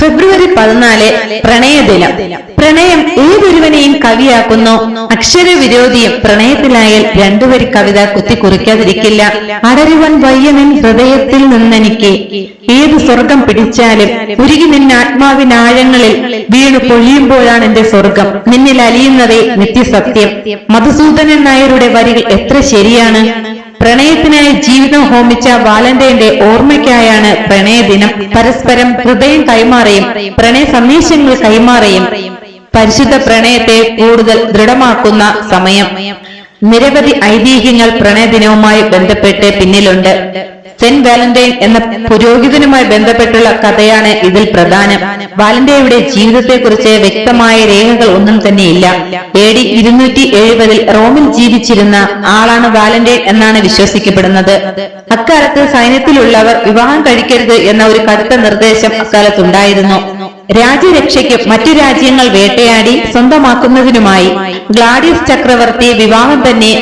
ഫെബ്രുവരി പതിനാല് പ്രണയദിനം. പ്രണയം ഏതൊരുവനെയും കവിയാക്കുന്നു. അക്ഷര അക്ഷരവിരോധിയും പ്രണയത്തിലായാൽ രണ്ടുപേരി കവിത കുത്തിക്കുറിക്കാതിരിക്കില്ല. അടരുവൻ വയ്യനൻ ഹൃദയത്തിൽ നിന്നെനിക്ക്. ഏത് സ്വർഗം പിടിച്ചാലും ഉരുകി നിന്ന ആത്മാവിനാഴങ്ങളിൽ വീണു പൊഴിയുമ്പോഴാണ് എന്റെ സ്വർഗം. നിന്നിൽ അലിയുന്നതേ നിത്യസത്യം. മധുസൂദനൻ നായരുടെ വരികൾ എത്ര ശരിയാണ്. പ്രണയത്തിനായി ജീവിതം ഹോമിച്ച വാലന്റൈന്റെ ഓർമ്മയ്ക്കായാണ് പ്രണയദിനം. പരസ്പരം ഹൃദയം കൈമാറിയും പ്രണയ സന്ദേശങ്ങൾ കൈമാറിയും പരിശുദ്ധ പ്രണയത്തെ കൂടുതൽ ദൃഢമാക്കുന്ന സമയം. നിരവധി ഐതിഹ്യങ്ങൾ പ്രണയദിനവുമായി ബന്ധപ്പെട്ട് പിന്നിലുണ്ട്. സെന്റ് വാലന്റൈൻ എന്ന പുരോഹിതനുമായി ബന്ധപ്പെട്ടുള്ള കഥയാണ് ഇതിൽ പ്രധാനം. വാലന്റൈയുടെ ജീവിതത്തെക്കുറിച്ച് വ്യക്തമായ രേഖകൾ ഒന്നും തന്നെയില്ല. എ ഡി ഇരുന്നൂറ്റി എഴുപതിൽ റോമിൽ ജീവിച്ചിരുന്ന ആളാണ് വാലന്റൈൻ എന്നാണ് വിശ്വസിക്കപ്പെടുന്നത്. അക്കാലത്ത് സൈന്യത്തിലുള്ളവർ വിവാഹം കഴിക്കരുത് എന്ന ഒരു കടുത്ത നിർദ്ദേശം അക്കാലത്തുണ്ടായിരുന്നു. രാജ്യരക്ഷയ്ക്കും മറ്റു രാജ്യങ്ങൾ വേട്ടയാടി സ്വന്തമാക്കുന്നതിനുമായി ഗ്ലാഡിയസ് ചക്രവർത്തി വിവാഹം തന്നെ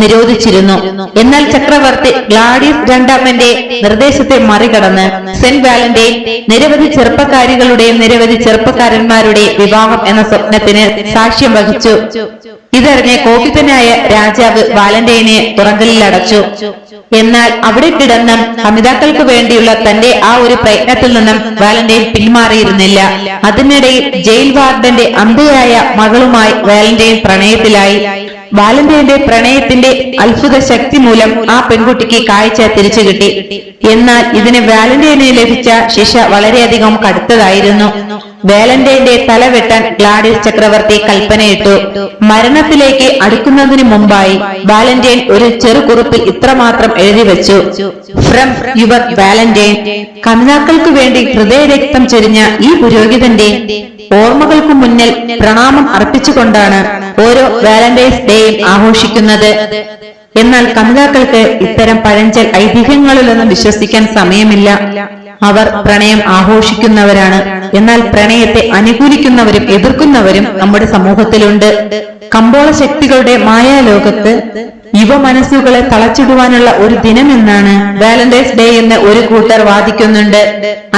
നിരോധിച്ചിരുന്നു. എന്നാൽ ചക്രവർത്തി ഗ്ലാഡിയസ് രണ്ടാമന്റെ നിർദ്ദേശത്തെ മറികടന്ന് സെന്റ് വാലന്റൈൻ നിരവധി ചെറുപ്പക്കാരികളുടെയും നിരവധി ചെറുപ്പക്കാരന്മാരുടെ വിവാഹം എന്ന സ്വപ്നത്തിന് സാക്ഷ്യം വഹിച്ചു. ഇതറിഞ്ഞ് കോപിതനായ രാജാവ് വാലന്റൈനെ തുറങ്കലിൽ അടച്ചു എന്നാൽ അവിടെ കിടന്ന അമിതാക്കൾക്ക് വേണ്ടിയുള്ള തന്റെ ആ ഒരു പ്രയത്നത്തിൽ നിന്നും വാലന്റൈൻ പിന്മാറിയിരുന്നില്ല. അതിനിടയിൽ ജയിൽ വാർഡന്റെ അമ്പയായ മകളുമായി വാലന്റൈൻ പ്രണയത്തിലായി. വാലന്റൈന്റെ പ്രണയത്തിന്റെ അത്ഭുത ശക്തി മൂലം ആ പെൺകുട്ടിക്ക് കാഴ്ച തിരിച്ചു കിട്ടി. എന്നാൽ ഇതിന് വാലന്റൈന് ലഭിച്ച ശിക്ഷ വളരെയധികം കടുത്തതായിരുന്നു. വാലന്റൈന്റെ തല വെട്ടാൻ ഗ്ലാഡിയസ് ചക്രവർത്തി കൽപ്പനയിട്ടു. മരണത്തിലേക്ക് അടുക്കുന്നതിന് മുമ്പായി വാലന്റൈൻ ഒരു ചെറുകുറിപ്പിൽ ഇത്രമാത്രം എഴുതി വെച്ചു. ഫ്രം യുവർ വാലന്റൈൻ കമിതാക്കൾക്ക് വേണ്ടി ഹൃദയരക്തം ചൊരിഞ്ഞ ഈ പുരോഹിതന്റെ ഓർമ്മകൾക്ക് മുന്നിൽ പ്രണാമം അർപ്പിച്ചുകൊണ്ടാണ് ഓരോ വാലന്റൈൻസ് ഡേയും ആഘോഷിക്കുന്നത്. എന്നാൽ കമിതാക്കൾക്ക് ഇത്തരം പഴഞ്ചൽ ഐതിഹ്യങ്ങളിലൊന്നും വിശ്വസിക്കാൻ സമയമില്ല. അവർ പ്രണയം ആഘോഷിക്കുന്നവരാണ്. എന്നാൽ പ്രണയത്തെ അനുകൂലിക്കുന്നവരും എതിർക്കുന്നവരും നമ്മുടെ സമൂഹത്തിലുണ്ട്. കമ്പോള ശക്തികളുടെ മായാലോകത്ത് യുവ മനസ്സുകളെ തളച്ചിടുവാനുള്ള ഒരു ദിനമെന്നാണ് വാലന്റൈൻസ് ഡേ എന്ന് ഒരു കൂട്ടർ വാദിക്കുന്നുണ്ട്.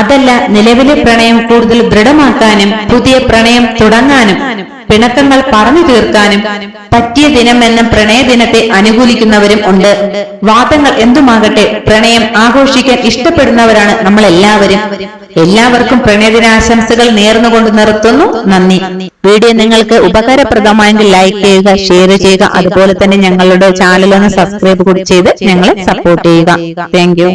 അതല്ല നിലവിലെ പ്രണയം കൂടുതൽ ദൃഢമാക്കാനും പുതിയ പ്രണയം തുടങ്ങാനും പിണക്കങ്ങൾ പറഞ്ഞു തീർക്കാനും പറ്റിയ ദിനം എന്ന പ്രണയ ദിനത്തെ അനുകൂലിക്കുന്നവരും ഉണ്ട്. വാദങ്ങൾ എന്തുമാകട്ടെ പ്രണയം ആഘോഷിക്കാൻ ഇഷ്ടപ്പെടുന്നവരാണ് നമ്മൾ എല്ലാവരും എല്ലാവർക്കും പ്രണയദിനാശംസകൾ നേർന്നുകൊണ്ട് നിർത്തുന്നു. നന്ദി. വീഡിയോ നിങ്ങൾക്ക് ഉപകാരപ്രദമായെങ്കിൽ ലൈക്ക് ചെയ്യുക ഷെയർ ചെയ്യുക. അതുപോലെ തന്നെ ഞങ്ങളുടെ ചാനൽ ഒന്ന് സബ്സ്ക്രൈബ് കൂടി ചെയ്ത് ഞങ്ങളെ സപ്പോർട്ട് ചെയ്യുക. താങ്ക്